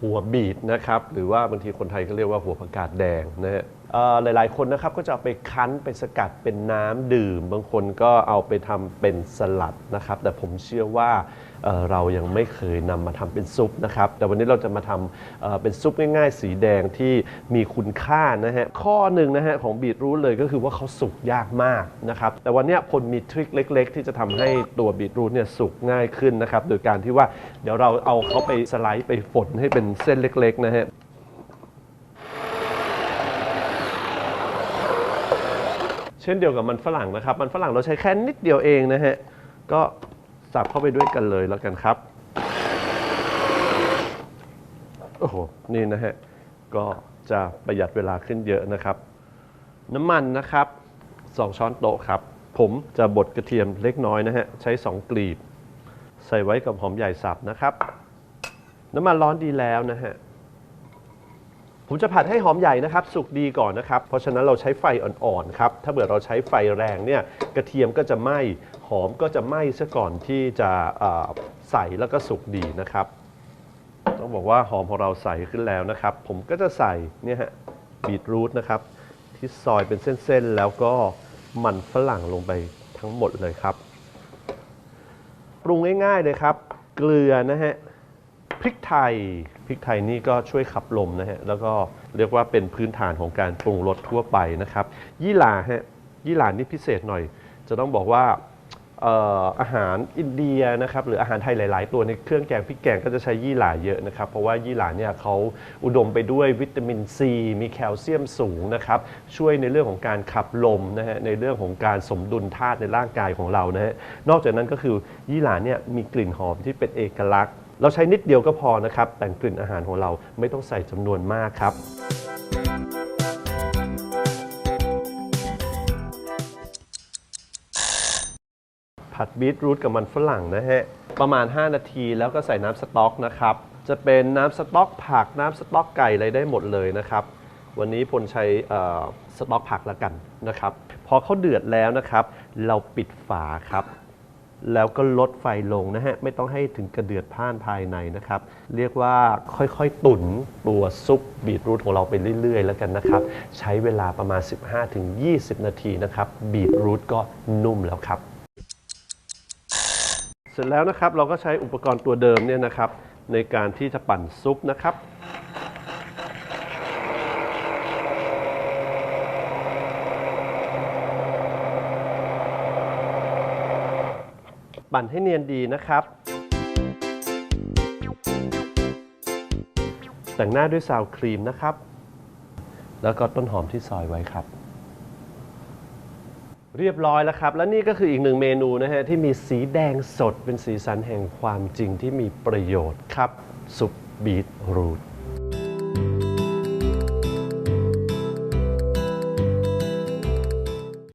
หัวบีดนะครับหรือว่าบางทีคนไทยก็เรียกว่าหัวผักกาดแดงนะฮะหลายๆคนนะครับก็จะเอาไปคั้นไปสกัดเป็นน้ำดื่ม บางคนก็เอาไปทำเป็นสลัดนะครับ แต่ผมเชื่อว่าเรายังไม่เคยนำมาทำเป็นซุปนะครับ แต่วันนี้เราจะมาทำเอ่อเป็นซุปง่าย ๆ สีแดงที่มีคุณค่านะฮะ ข้อหนึ่งนะฮะของบีทรูทเลยก็คือว่าเขาสุกยากมากนะครับ แต่วันนี้ยพลมีทริคเล็ก ๆ ที่จะทำให้ตัวบีทรูทเนี่ยสุกง่ายขึ้นนะครับ โดยการที่ว่าเดี๋ยวเราเอาเขาไปสไลด์ไปฝนให้เป็นเส้นเล็ก ๆ นะฮะเช่นเดียวกับมันฝรั่งนะครับ มันฝรั่งเราใช้แค่นิดเดียวเองนะฮะ ก็ สับเข้าไปด้วยกันเลยแล้วกันครับ โอ้โห นี่นะฮะ ก็จะประหยัดเวลาขึ้นเยอะนะครับ น้ำมันนะครับ 2 ช้อนโต๊ะครับ ผมจะบดกระเทียมเล็กน้อยนะฮะ ใช้ 2 กลีบ ใส่ไว้กับหอมใหญ่สับนะครับ น้ำมันร้อนดีแล้วนะฮะ ผมจะผัดให้หอมใหญ่นะครับ สุกดีก่อนนะครับ เพราะฉะนั้นเราใช้ไฟอ่อนๆครับ ถ้าเกิดเราใช้ไฟแรงเนี่ย กระเทียมก็จะไหม้ หอมก็จะไหม้ซะก่อนที่จะใส่แล้วก็สุกดีนะครับ ต้องบอกว่าหอมของเราใส่ขึ้นแล้วนะครับ ผมก็จะใส่เนี่ยฮะบีทรูทนะครับ ที่ซอยเป็นเส้นๆ แล้วก็มันฝรั่งลงไปทั้งหมดเลยครับ ปรุงง่ายๆเลยครับ เกลือนะฮะพริกไทยพริกไทยนี่ก็ช่วยขับลมนะฮะแล้วก็เรียกว่าเป็นพื้นฐานของการปรุงรสทั่วไปนะครับ ยี่หร่าฮะยี่หร่านี่พิเศษหน่อย จะต้องบอกว่า อาหารอินเดียนะครับหรืออาหารไทยหลาย ๆ ตัวในเครื่องแกงพริกแกงก็จะใช้ยี่หร่าเยอะนะครับเพราะว่ายี่หร่าเนี่ยเขาอุดมไปด้วยวิตามินซีมีแคลเซียมสูงนะครับช่วยในเรื่องของการขับลมนะฮะในเรื่องของการสมดุลธาตุในร่างกายของเรานะฮะนอกจากนั้นก็คือยี่หร่าเนี่ยมีกลิ่นหอมที่เป็นเอกลักษณ์ เราใช้นิดเดียวก็พอนะครับแต่งกลิ่นอาหารของเราไม่ต้องใส่จำนวนมากครับ ผัดบีทรูทกับมันฝรั่งนะฮะ ประมาณ 5 นาทีแล้วก็ใส่น้ำสต๊อกนะครับ จะเป็นน้ำสต๊อกผักน้ำสต๊อกไก่อะไรได้หมดเลยนะครับ วันนี้พลใช้เอ่อสต๊อกผักแล้วกันนะครับ พอเขาเดือดแล้วนะครับ เราปิดฝาครับ แล้วก็ลดไฟลงนะฮะ ไม่ต้องให้ถึงกระเดือดพ่านภายในนะครับ เรียกว่าค่อยๆ ตุ๋นตัวซุปบีทรูทของเราไปเรื่อยๆ แล้วกันนะครับ ใช้เวลาประมาณ 15-20 นาทีนะครับ บีทรูทก็นุ่มแล้วครับ สร็จแล้วนะครับเราก็ใช้อุปกรณ์ตัวเดิมเนี่ยนะครับ ในการที่จะปั่นซุปนะครับ ปั่นให้เนียนดีนะครับ แต่งหน้าด้วยซาวครีมนะครับ แล้วก็ต้นหอมที่ซอยไว้ครับ เรียบร้อยแล้วครับ และนี่ก็คืออีกหนึ่งเมนูนะฮะที่มีสีแดงสดเป็นสีสันแห่งความจริงที่มีประโยชน์ครับซุปบีทรูท